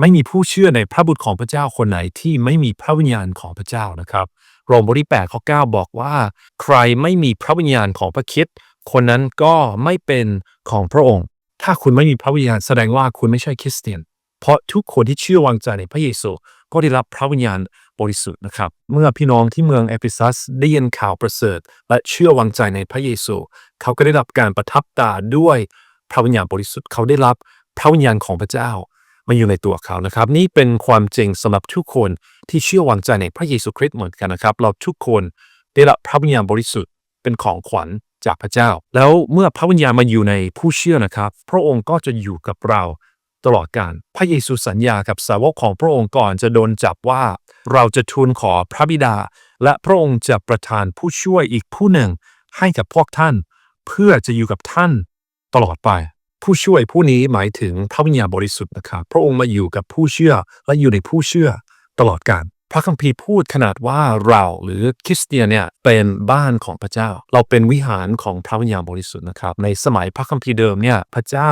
ไม่มีผู้เชื่อในพระบุตรของพระเจ้าคนไหนที่ไม่มีพระวิญญาณของพระเจ้านะครับ โรมบทที่8ข้อ9บอกว่า ใครไม่มีพระวิญญาณของพระคิดคนนั้นก็ไม่เป็นของพระองค์ ถ้าคุณไม่มีพระวิญญาณแสดงว่าคุณไม่ใช่คริสเตียน เพราะทุกคนที่เชื่อวางใจในพระเยซูก็ได้รับพระวิญญาณบริสุทธิ์นะครับ เมื่อพี่น้องที่เมืองเอฟิซัสได้ยินข่าวประเสริฐ และเชื่อวางใจในพระเยซู เขาก็ได้รับการประทับตาด้วยพระวิญญาณบริสุทธิ์เขาได้รับพระวิญญาณของพระเจ้า มาอยู่ในตัวเขานะครับ นี่เป็นความจริงสำหรับทุกคนที่เชื่อวางใจในพระเยซูคริสต์เหมือนกันนะครับ เราทุกคนได้รับพระวิญญาณบริสุทธิ์เป็นของขวัญจากพระเจ้า แล้วเมื่อพระวิญญาณมาอยู่ในผู้เชื่อนะครับ พระองค์ก็จะอยู่กับเราตลอดการพระเยซูสัญญากับสาวกของพระองค์ก่อนจะโดนจับว่า เราจะทูลขอพระบิดา และพระองค์จะประทานผู้ช่วยอีกผู้หนึ่งให้กับพวกท่าน เพื่อจะอยู่กับท่านตลอดไป ผู้ช่วยผู้นี้หมายถึงพระวิญญาณบริสุทธิ์นะครับ พระองค์มาอยู่กับผู้เชื่อและอยู่ในผู้เชื่อตลอดกาลพระคัมภีร์พูดขนาดว่าเราหรือคริสเตียนเนี่ยเป็นบ้านของพระเจ้า เราเป็นวิหารของพระวิญญาณบริสุทธิ์นะครับ ในสมัยพระคัมภีร์เดิมเนี่ยพระเจ้า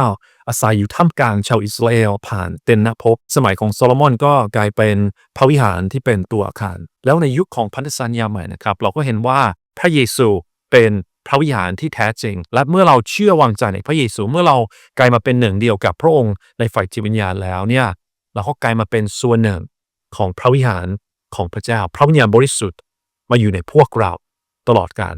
อาศัยอยู่ท่ามกลางชาวอิสราเอลผ่านเต็นนภพ สมัยของโซโลมอนก็กลายเป็นพระวิหารที่เป็นตัวอาคาร แล้วในยุคของพันธสัญญาใหม่นะครับ เราก็เห็นว่าพระเยซูเป็น พระวิหารที่แท้จริง และเมื่อเราเชื่อวางใจในพระเยซูเมื่อเรากลายมาเป็นหนึ่งเดียวกับพระองค์ในฝ่ายจิตวิญญาณแล้วเนี่ยเราก็กลายมาเป็นส่วนหนึ่งของพระวิหารของพระเจ้า พระวิญญาณบริสุทธิ์มาอยู่ในพวกเราตลอดกาล